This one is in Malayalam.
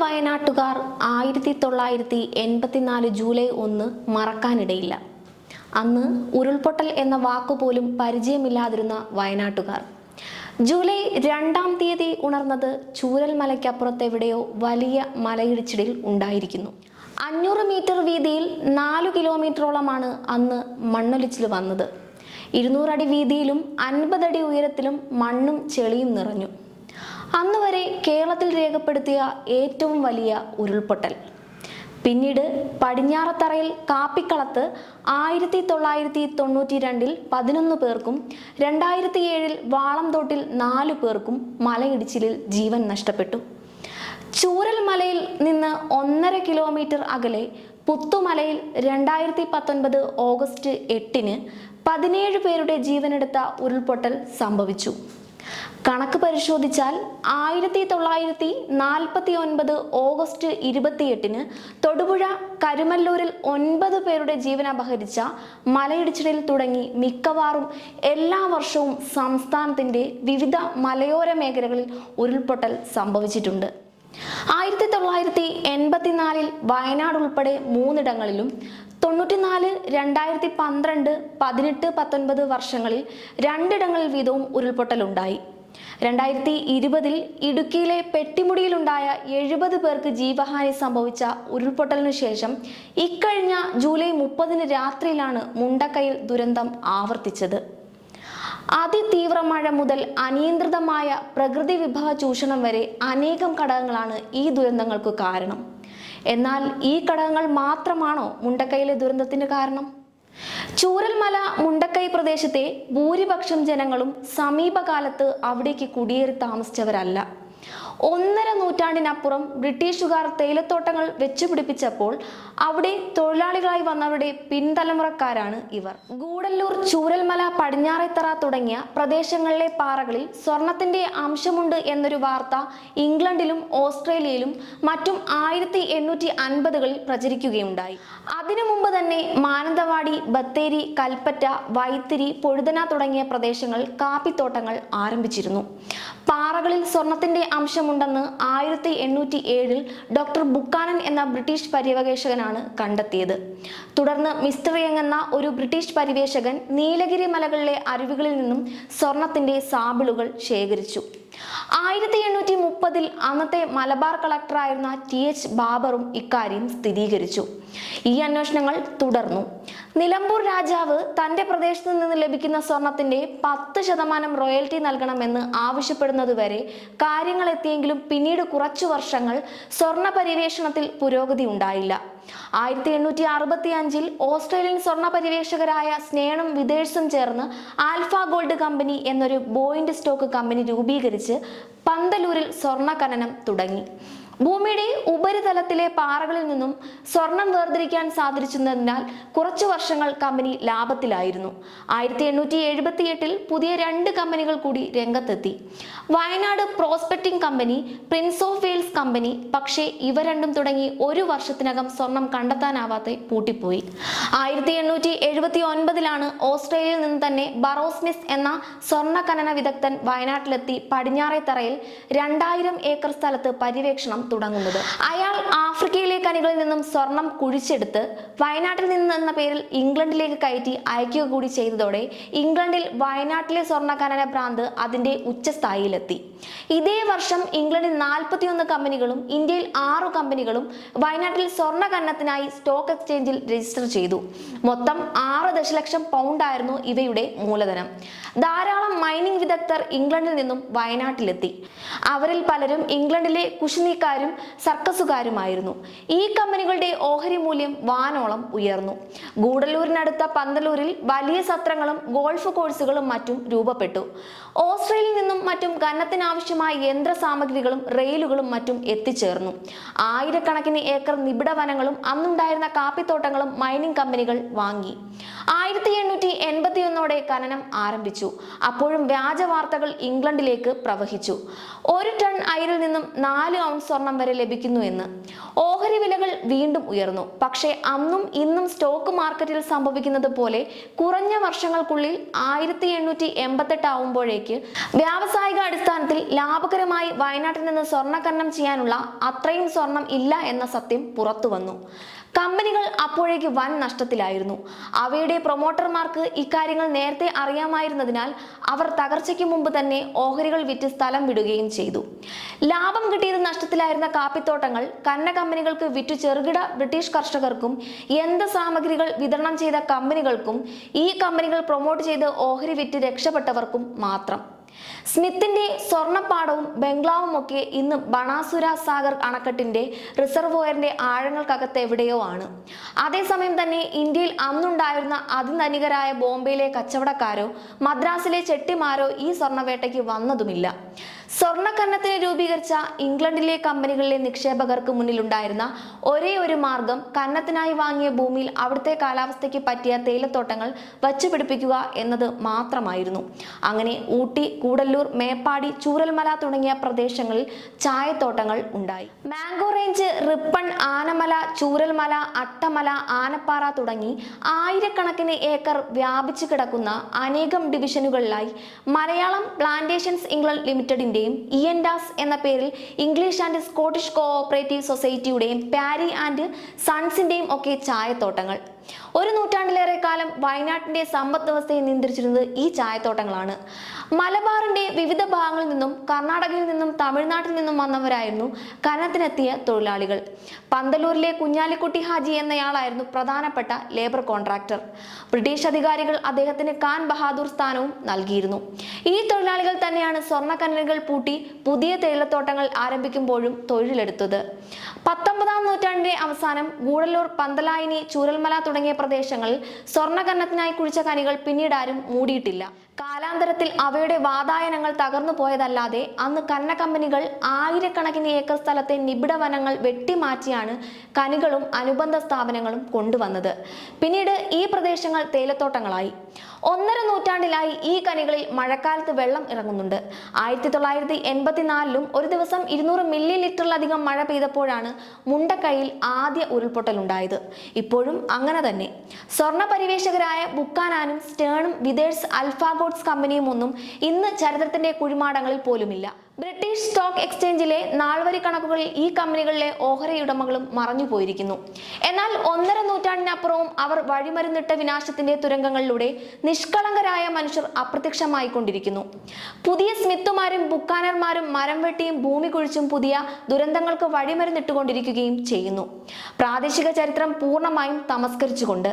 വയനാട്ടുകാർ ആയിരത്തി തൊള്ളായിരത്തി എൺപത്തിനാല് ജൂലൈ ഒന്ന് മറക്കാനിടയില്ല. അന്ന് ഉരുൾപൊട്ടൽ എന്ന വാക്കുപോലും പരിചയമില്ലാതിരുന്ന വയനാട്ടുകാർ. ജൂലൈ രണ്ടാം തീയതി ഉണർന്നത് ചൂരൽമലയ്ക്കപ്പുറത്തെവിടെയോ വലിയ മലയിടിച്ചിടിൽ ഉണ്ടായിരിക്കുന്നു. അഞ്ഞൂറ് മീറ്റർ വീതിയിൽ നാല് കിലോമീറ്ററോളമാണ് അന്ന് മണ്ണൊലിച്ചിൽ വന്നത്. ഇരുന്നൂറടി വീതിയിലും അൻപതടി ഉയരത്തിലും മണ്ണും ചെളിയും നിറഞ്ഞു. അന്ന് വരെ കേരളത്തിൽ രേഖപ്പെടുത്തിയ ഏറ്റവും വലിയ ഉരുൾപൊട്ടൽ. പിന്നീട് പടിഞ്ഞാറത്തറയിൽ കാപ്പിക്കളത്ത് ആയിരത്തി തൊള്ളായിരത്തി തൊണ്ണൂറ്റി രണ്ടിൽ പതിനൊന്ന് പേർക്കും രണ്ടായിരത്തി ഏഴിൽ വാളംതോട്ടിൽ നാല് പേർക്കും മലയിടിച്ചിലിൽ ജീവൻ നഷ്ടപ്പെട്ടു. ചൂരൽ മലയിൽ നിന്ന് ഒന്നര കിലോമീറ്റർ അകലെ പുത്തുമലയിൽ രണ്ടായിരത്തി പത്തൊൻപത് ഓഗസ്റ്റ് എട്ടിന് പതിനേഴ് പേരുടെ ജീവനെടുത്ത ഉരുൾപൊട്ടൽ സംഭവിച്ചു. കണക്ക് പരിശോധിച്ചാൽ ആയിരത്തി തൊള്ളായിരത്തി നാൽപ്പത്തി ഒൻപത് ഓഗസ്റ്റ് ഇരുപത്തിയെട്ടിന് തൊടുപുഴ കരുമല്ലൂരിൽ ഒൻപത് പേരുടെ ജീവൻ അപഹരിച്ച മലയിടിച്ചിലിൽ തുടങ്ങി മിക്കവാറും എല്ലാ വർഷവും സംസ്ഥാനത്തിന്റെ വിവിധ മലയോര മേഖലകളിൽ ഉരുൾപൊട്ടൽ സംഭവിച്ചിട്ടുണ്ട്. ആയിരത്തി തൊള്ളായിരത്തി എൺപത്തിനാലിൽ വയനാട് ഉൾപ്പെടെ മൂന്നിടങ്ങളിലും തൊണ്ണൂറ്റിനാല് രണ്ടായിരത്തി പന്ത്രണ്ട് പതിനെട്ട് പത്തൊൻപത് വർഷങ്ങളിൽ രണ്ടിടങ്ങളിൽ വീതവും ഉരുൾപൊട്ടലുണ്ടായി. രണ്ടായിരത്തി ഇരുപതിൽ ഇടുക്കിയിലെ പെട്ടിമുടിയിലുണ്ടായ എഴുപത് പേർക്ക് ജീവഹാനി സംഭവിച്ച ഉരുൾപൊട്ടലിനു ശേഷം ഇക്കഴിഞ്ഞ ജൂലൈ മുപ്പതിന് രാത്രിയിലാണ് മുണ്ടക്കയിൽ ദുരന്തം ആവർത്തിച്ചത്. അതിതീവ്ര മഴ മുതൽ അനിയന്ത്രിതമായ പ്രകൃതി വിഭവ ചൂഷണം വരെ അനേകം ഘടകങ്ങളാണ് ഈ ദുരന്തങ്ങൾക്ക് കാരണം. എന്നാൽ ഈ ഘടകങ്ങൾ മാത്രമാണോ മുണ്ടക്കൈയിലെ ദുരന്തത്തിന് കാരണം? ചൂരൽമല മുണ്ടക്കൈ പ്രദേശത്തെ ഭൂരിപക്ഷം ജനങ്ങളും സമീപകാലത്ത് അവിടേക്ക് കുടിയേറി താമസിച്ചവരല്ല. ഒന്നര നൂറ്റാണ്ടിനപ്പുറം ബ്രിട്ടീഷുകാർ തേയിലത്തോട്ടങ്ങൾ വെച്ചുപിടിപ്പിച്ചപ്പോൾ അവിടെ തൊഴിലാളികളായി വന്നവരുടെ പിൻതലമുറക്കാരാണ് ഇവർ. ഗൂഡല്ലൂർ ചൂരൽമല പടിഞ്ഞാറേത്തറ തുടങ്ങിയ പ്രദേശങ്ങളിലെ പാറകളിൽ സ്വർണത്തിന്റെ അംശമുണ്ട് എന്നൊരു വാർത്ത ഇംഗ്ലണ്ടിലും ഓസ്ട്രേലിയയിലും മറ്റും ആയിരത്തി എണ്ണൂറ്റി അൻപതുകളിൽ പ്രചരിക്കുകയുണ്ടായി. അതിനു മുമ്പ് തന്നെ മാനന്തവാടി ബത്തേരി കൽപ്പറ്റ വൈത്തിരി പൊഴുതന തുടങ്ങിയ പ്രദേശങ്ങൾ കാപ്പിത്തോട്ടങ്ങൾ ആരംഭിച്ചിരുന്നു. പാറകളിൽ സ്വർണത്തിന്റെ അംശമുണ്ടെന്ന് ആയിരത്തി എണ്ണൂറ്റി ഏഴിൽ ഡോക്ടർ ബുക്കാനൻ എന്ന ബ്രിട്ടീഷ് പര്യവേഷകനാണ് കണ്ടെത്തിയത്. തുടർന്ന് മിസ്റ്റർ യങ് എന്ന ഒരു ബ്രിട്ടീഷ് പര്യവേഷകൻ നീലഗിരി മലകളിലെ അരുവികളിൽ നിന്നും സ്വർണത്തിന്റെ സാമ്പിളുകൾ ശേഖരിച്ചു. ആയിരത്തി എണ്ണൂറ്റി മുപ്പതിൽ അന്നത്തെ മലബാർ കളക്ടറായിരുന്ന ടി എച്ച് ബാബറും ഇക്കാര്യം സ്ഥിരീകരിച്ചു. ഈ അന്വേഷണങ്ങൾ തുടർന്നു. നിലമ്പൂർ രാജാവ് തന്റെ പ്രദേശത്ത് നിന്ന് ലഭിക്കുന്ന സ്വർണത്തിന്റെ പത്ത് ശതമാനം റോയൽറ്റി നൽകണമെന്ന് ആവശ്യപ്പെടുന്നതുവരെ കാര്യങ്ങൾ എത്തിയെങ്കിലും പിന്നീട് കുറച്ചു വർഷങ്ങൾ സ്വർണ പര്യവേഷണത്തിൽ പുരോഗതി ഉണ്ടായില്ല. ആയിരത്തി എണ്ണൂറ്റി അറുപത്തി അഞ്ചിൽ ഓസ്ട്രേലിയൻ സ്വർണ പരിവേഷകരായ സ്നേഹം വിദേശും ചേർന്ന് ആൽഫ ഗോൾഡ് കമ്പനി എന്നൊരു ബോയിന്റ് സ്റ്റോക്ക് കമ്പനി രൂപീകരിച്ച് പന്തലൂരിൽ സ്വർണ തുടങ്ങി. ഭൂമിയുടെ ഉപരിതലത്തിലെ പാറകളിൽ നിന്നും സ്വർണം വേർതിരിക്കാൻ സാധിച്ചിരുന്നതിനാൽ കുറച്ചു വർഷങ്ങൾ കമ്പനി ലാഭത്തിലായിരുന്നു. ആയിരത്തി എണ്ണൂറ്റി എഴുപത്തി എട്ടിൽ പുതിയ രണ്ട് കമ്പനികൾ കൂടി രംഗത്തെത്തി. Wayanad prospecting company Prince of Wales company പക്ഷേ ഇവ രണ്ടും തുടങ്ങി ഒരു വർഷത്തിനകം സ്വർണം കണ്ടെത്താനാവാതെ പൂട്ടിപ്പോയി. ആയിരത്തി എണ്ണൂറ്റി എഴുപത്തി ഒൻപതിലാണ് ഓസ്ട്രേലിയയിൽ നിന്ന് തന്നെ ബറോസ്മിസ് എന്ന സ്വർണ ഖനന വിദഗ്ധൻ വയനാട്ടിലെത്തി പടിഞ്ഞാറേത്തറയിൽ രണ്ടായിരം ഏക്കർ സ്ഥലത്ത് പര്യവേക്ഷണം തുടങ്ങുന്നത്. അയാൾ കനികളിൽ നിന്നും സ്വർണം കുഴിച്ചെടുത്ത് വയനാട്ടിൽ നിന്ന് എന്ന പേരിൽ ഇംഗ്ലണ്ടിലേക്ക് കയറ്റി അയക്കുക കൂടി ചെയ്തതോടെ ഇംഗ്ലണ്ടിൽ വയനാട്ടിലെ സ്വർണ ഖനന ഭ്രാന്ത് അതിന്റെ ഉച്ചസ്ഥായിയിലെത്തി. ഇതേ വർഷം ഇംഗ്ലണ്ടിൽ നാൽപ്പത്തിയൊന്ന് കമ്പനികളും ഇന്ത്യയിൽ ആറു കമ്പനികളും വയനാട്ടിൽ സ്വർണ ഖനനത്തിനായി സ്റ്റോക്ക് എക്സ്ചേഞ്ചിൽ രജിസ്റ്റർ ചെയ്തു. മൊത്തം ആറ് ദശലക്ഷം പൗണ്ടായിരുന്നു ഇവയുടെ മൂലധനം. ധാരാളം മൈനിങ് വിദഗ്ധർ ഇംഗ്ലണ്ടിൽ നിന്നും വയനാട്ടിലെത്തി. അവരിൽ പലരും ഇംഗ്ലണ്ടിലെ കുശിനീക്കാരും സർക്കസുകാരുമായിരുന്നു. ഈ കമ്പനികളുടെ ഓഹരി മൂല്യം വാനോളം ഉയർന്നു. ഗൂഡല്ലൂരിനടുത്ത പന്തലൂരിൽ വലിയ സത്രങ്ങളും ഗോൾഫ് കോഴ്സുകളും മറ്റും രൂപപ്പെട്ടു. ഓസ്ട്രേലിയയിൽ നിന്നും മറ്റും ഖനനത്തിനാവശ്യമായ യന്ത്ര സാമഗ്രികളും റെയിലുകളും മറ്റും എത്തിച്ചേർന്നു. ആയിരക്കണക്കിന് ഏക്കർ നിബിഡ വനങ്ങളും അന്നുണ്ടായിരുന്ന കാപ്പിത്തോട്ടങ്ങളും മൈനിങ് കമ്പനികൾ വാങ്ങി. ആയിരത്തി എണ്ണൂറ്റി എൺപത്തിയൊന്നോടെ ഖനനം ആരംഭിച്ചു. അപ്പോഴും വ്യാജ വാർത്തകൾ ഇംഗ്ലണ്ടിലേക്ക് പ്രവഹിച്ചു. ഒരു ടൺ അയിരിൽ നിന്നും നാല് ഔൺസ് സ്വർണം വരെ ലഭിക്കുന്നു എന്ന്. ഓഹരി വിലകൾ വീണ്ടും ഉയർന്നു. പക്ഷേ അന്നും ഇന്നും സ്റ്റോക്ക് മാർക്കറ്റിൽ സംഭവിക്കുന്നത് പോലെ കുറഞ്ഞ വർഷങ്ങൾക്കുള്ളിൽ ആയിരത്തി എണ്ണൂറ്റി എൺപത്തെട്ട് ആവുമ്പോഴേക്ക് വ്യാവസായിക അടിസ്ഥാനത്തിൽ ലാഭകരമായി വയനാട്ടിൽ നിന്ന് സ്വർണഖനനം ചെയ്യാനുള്ള അത്രയും സ്വർണം ഇല്ല എന്ന സത്യം പുറത്തു വന്നു. കമ്പനികൾ അപ്പോഴേക്ക് വൻ നഷ്ടത്തിലായിരുന്നു. അവയുടെ പ്രൊമോട്ടർമാർക്ക് ഇക്കാര്യങ്ങൾ നേരത്തെ അറിയാമായിരുന്നതിനാൽ അവർ തകർച്ചയ്ക്ക് മുമ്പ് തന്നെ ഓഹരികൾ വിറ്റ് സ്ഥലം വിടുകയും ചെയ്തു. ലാഭം കിട്ടിയത് നഷ്ടത്തിലായിരുന്ന കാപ്പിത്തോട്ടങ്ങൾ കന്ന കമ്പനികൾക്ക് വിറ്റു ചെറുകിട ബ്രിട്ടീഷ് കർഷകർക്കും യന്ത്ര സാമഗ്രികൾ വിതരണം ചെയ്ത കമ്പനികൾക്കും ഈ കമ്പനികൾ പ്രൊമോട്ട് ചെയ്ത് ഓഹരി വിറ്റ് രക്ഷപ്പെട്ടവർക്കും മാത്രം. സ്മിത്തിന്റെ സ്വർണപ്പാടവും ബംഗ്ലാവും ഒക്കെ ഇന്ന് ബണാസുര സാഗർ അണക്കെട്ടിന്റെ റിസർവോയറിന്റെ ആഴങ്ങൾക്കകത്ത് എവിടെയോ ആണ്. അതേസമയം തന്നെ ഇന്ത്യയിൽ അന്നുണ്ടായിരുന്ന അതിധനികരായ ബോംബെയിലെ കച്ചവടക്കാരോ മദ്രാസിലെ ചെട്ടിമാരോ ഈ സ്വർണവേട്ടയ്ക്ക് വന്നതുമില്ല. സ്വർണക്കന്നത്തിന് രൂപീകരിച്ച ഇംഗ്ലണ്ടിലെ കമ്പനികളിലെ നിക്ഷേപകർക്ക് മുന്നിലുണ്ടായിരുന്ന ഒരേ ഒരു മാർഗം കന്നത്തിനായി വാങ്ങിയ ഭൂമിയിൽ അവിടുത്തെ കാലാവസ്ഥയ്ക്ക് പറ്റിയ തേയിലത്തോട്ടങ്ങൾ വച്ചുപിടിപ്പിക്കുക എന്നത് മാത്രമായിരുന്നു. അങ്ങനെ ഊട്ടി കൂടല്ലൂർ മേപ്പാടി ചൂരൽമല തുടങ്ങിയ പ്രദേശങ്ങളിൽ ചായത്തോട്ടങ്ങൾ ഉണ്ടായി. Mango range Ripon Anamala Chooralmala Attamala Anappara തുടങ്ങി ആയിരക്കണക്കിന് ഏക്കർ വ്യാപിച്ചു കിടക്കുന്ന അനേകം ഡിവിഷനുകളിലായി മലയാളം പ്ലാന്റേഷൻസ് ഇംഗ്ലണ്ട് ലിമിറ്റഡിന്റെയും ഇയൻഡാസ് എന്ന പേരിൽ ഇംഗ്ലീഷ് ആൻഡ് സ്കോട്ടിഷ് കോഓപ്പറേറ്റീവ് സൊസൈറ്റിയുടെയും പാരി ആൻഡ് സൺസിന്റെയും ഒക്കെ ചായത്തോട്ടങ്ങൾ. ഒരു നൂറ്റാണ്ടിലേറെ കാലം വയനാട്ടിന്റെ സമ്പദ് വ്യവസ്ഥയെ നിയന്ത്രിച്ചിരുന്നത് ഈ ചായത്തോട്ടങ്ങളാണ്. മലബാറിന്റെ വിവിധ ഭാഗങ്ങളിൽ നിന്നും കർണാടകയിൽ നിന്നും തമിഴ്നാട്ടിൽ നിന്നും വന്നവരായിരുന്നു കനത്തിനെത്തിയ തൊഴിലാളികൾ. പന്തലൂരിലെ കുഞ്ഞാലിക്കുട്ടി ഹാജി എന്നയാളായിരുന്നു പ്രധാനപ്പെട്ട ലേബർ കോൺട്രാക്ടർ ബ്രിട്ടീഷ് അധികാരികൾ അദ്ദേഹത്തിന് ഖാൻ ബഹാദൂർ സ്ഥാനവും നൽകിയിരുന്നു. ഈ തൊഴിലാളികൾ തന്നെയാണ് സ്വർണക്കനലുകൾ പൂട്ടി പുതിയ തേയിലത്തോട്ടങ്ങൾ ആരംഭിക്കുമ്പോഴും തൊഴിലെടുത്തത്. പത്തൊമ്പതാം നൂറ്റാണ്ടിന്റെ അവസാനം ഗൂഡല്ലൂർ പന്തലായിനി ചൂരൽമല തുടങ്ങിയ പ്രദേശങ്ങളിൽ സ്വർണഖനനത്തിനായി കുഴിച്ച കനികൾ പിന്നീട് ആരും മൂടിയിട്ടില്ല. കാലാന്തരത്തിൽ അവയുടെ വാതായനങ്ങൾ തകർന്നു പോയതല്ലാതെ അന്ന് കന്ന കമ്പനികൾ ആയിരക്കണക്കിന് ഏക്കർ സ്ഥലത്തെ നിബിഡ വനങ്ങൾ വെട്ടിമാറ്റിയാണ് കനികളും അനുബന്ധ സ്ഥാപനങ്ങളും കൊണ്ടുവന്നത്. പിന്നീട് ഈ പ്രദേശങ്ങൾ തേയിലത്തോട്ടങ്ങളായി. ഒന്നര നൂറ്റാണ്ടിലായി ഈ കനികളിൽ മഴക്കാലത്ത് വെള്ളം ഇറങ്ങുന്നുണ്ട്. ആയിരത്തി തൊള്ളായിരത്തി എൺപത്തിനാലിലും ഒരു ദിവസം ഇരുന്നൂറ് മില്ലി ലിറ്ററിലധികം മഴ പെയ്തപ്പോഴാണ് മുണ്ടക്കൈയിൽ ആദ്യ ഉരുൾപൊട്ടൽ ഉണ്ടായത് ഇപ്പോഴും അങ്ങനെ തന്നെ. സ്വർണ പരിവേഷകരായ ബുക്കാനാനും സ്റ്റേണും വിദേഴ്സ് അൽഫാഗോഡ്സ് കമ്പനിയും ഒന്നും ഇന്ന് ചരിത്രത്തിന്റെ കുഴിമാടങ്ങളിൽ പോലുമില്ല. ബ്രിട്ടീഷ് സ്റ്റോക്ക് എക്സ്ചേഞ്ചിലെ നാൾവരി കണക്കുകളിൽ ഈ കമ്പനികളിലെ ഓഹരി ഉടമകളും മറഞ്ഞു പോയിരിക്കുന്നു. എന്നാൽ ഒന്നര നൂറ്റാണ്ടിനപ്പുറവും അവർ വഴിമരുന്നിട്ട വിനാശത്തിന്റെ തുരങ്കങ്ങളിലൂടെ നിഷ്കളങ്കരായ മനുഷ്യർ അപ്രത്യക്ഷമായി കൊണ്ടിരിക്കുന്നു പുതിയ സ്മിത്തുമാരും ബുക്കാനർമാരും മരം വെട്ടിയും ഭൂമി കുഴിച്ചും പുതിയ ദുരന്തങ്ങൾക്ക് വഴിമരുന്നിട്ടുകൊണ്ടിരിക്കുകയും ചെയ്യുന്നു. പ്രാദേശിക ചരിത്രം പൂർണമായും തമസ്കരിച്ചുകൊണ്ട്.